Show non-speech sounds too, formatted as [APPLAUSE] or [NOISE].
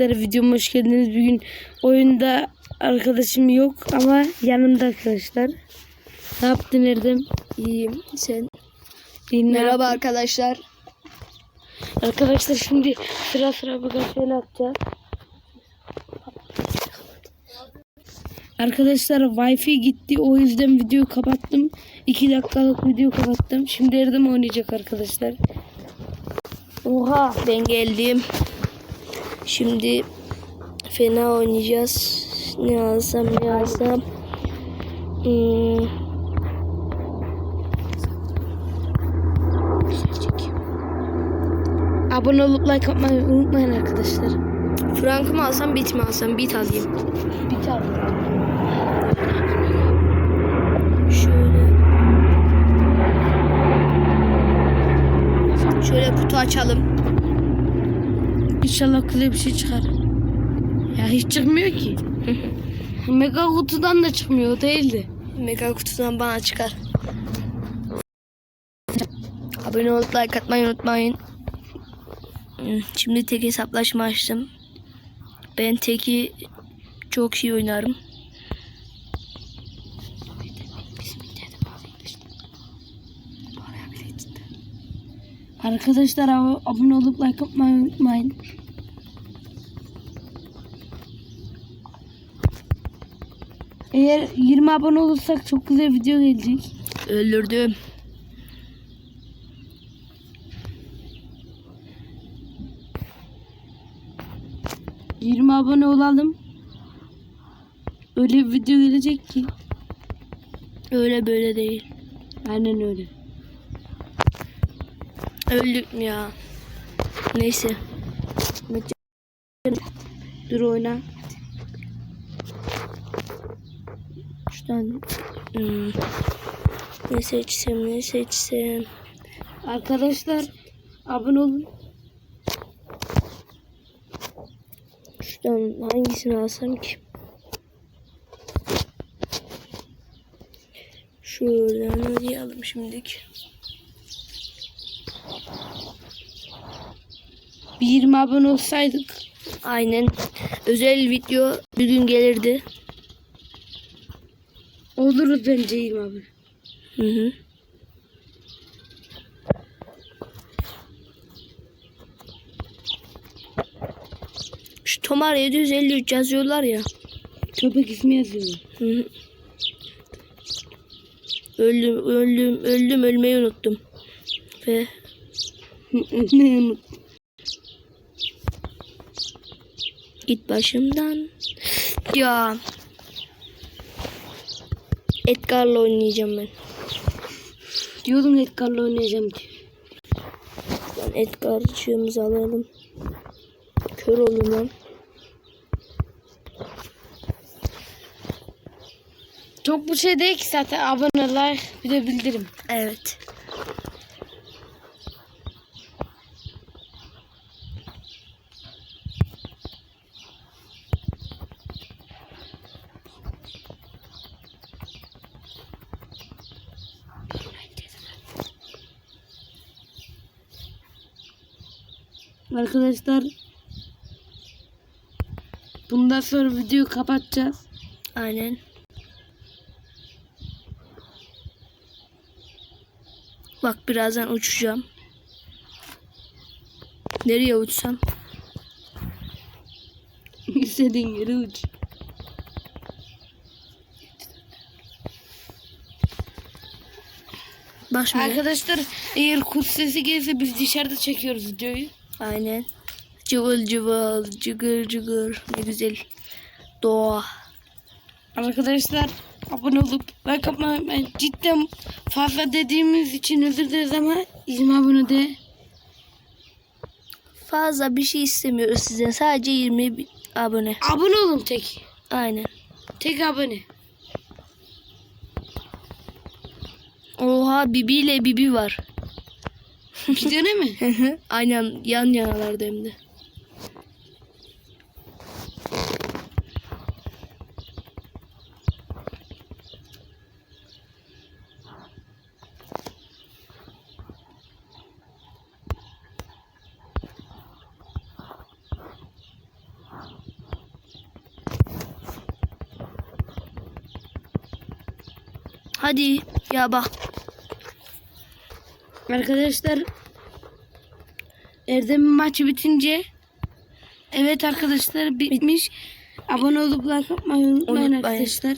arkadaşlar videoma hoş geldiniz. Bugün oyunda arkadaşım yok ama yanımda arkadaşlar. Ne yaptın Erdem? İyiyim. Sen? İyi, Merhaba yaptın? arkadaşlar. Arkadaşlar şimdi sıra sıra birkaç şey yapacağız. Arkadaşlar wifi gitti o yüzden videoyu kapattım. 2 dakikalık video kapattım. Şimdi Erdem oynayacak arkadaşlar. Oha ben geldim. Şimdi fena oynayacağız. Ne alsam ne alsam. Hmm. Abone olup like atmayı unutmayın arkadaşlar. Frank mı alsam bit mi alsam bit alayım. Tane. Şöyle. Şöyle kutu açalım. İnşallah güzel bir şey çıkar. Ya hiç çıkmıyor ki. [LAUGHS] Mega kutudan da çıkmıyor o değildi. Mega kutudan bana çıkar. Abone olup like atmayı unutmayın. Hmm, Şimdi tek hesaplaşma açtım. Ben teki çok iyi oynarım. Arkadaşlar ab- abone olup like atmayı unutmayın. Eğer 20 abone olursak çok güzel video gelecek. Öldürdüm. 20 abone olalım. Öyle bir video gelecek ki. Öyle böyle değil. Aynen öyle. Öldük mü ya? Neyse. Dur oyna. Şuradan hmm, ne seçsem ne seçsem. Arkadaşlar abone olun. Şuradan hangisini alsam ki? Şuradan arayalım şimdilik. Bir 20 abone olsaydık Aynen. Özel video bir gün gelirdi. Oluruz bence 20 abone. Hı hı. Şu Tomar 753 yazıyorlar ya. Köpek ismi yazıyor. Hı hı. Öldüm, öldüm, öldüm, ölmeyi unuttum. Ve ne unut. git başımdan. Ya. Edgar'la oynayacağım ben. Diyordum Edgar'la oynayacağım diye. Ben Edgar ışığımızı alalım. Kör oldum lan. Çok bu şey değil ki zaten abone like bir de bildirim. Evet. Arkadaşlar bundan sonra videoyu kapatacağız. Aynen. Bak birazdan uçacağım. Nereye uçsam? [LAUGHS] İstediğin yere uç. Baş mı? Arkadaşlar eğer kuş sesi gelirse biz dışarıda çekiyoruz videoyu. Aynen. Cıvıl cıvıl, cıgır cıgır. Ne güzel. Doğa. Arkadaşlar abone olup like atmayı unutmayın. Cidden fazla dediğimiz için özür dileriz ama 20 abone de Fazla bir şey istemiyoruz sizden. Sadece 20 bi- abone. abone olun tek. Aynen. Tek abone. Oha Bibi ile Bibi var. İki tane mi? Aynen yan yanalardı hem de. Hadi ya bak Arkadaşlar Erdem'in maçı bitince Evet arkadaşlar bitmiş. Abone olup like atmayı unutmayın Unutmayın. arkadaşlar.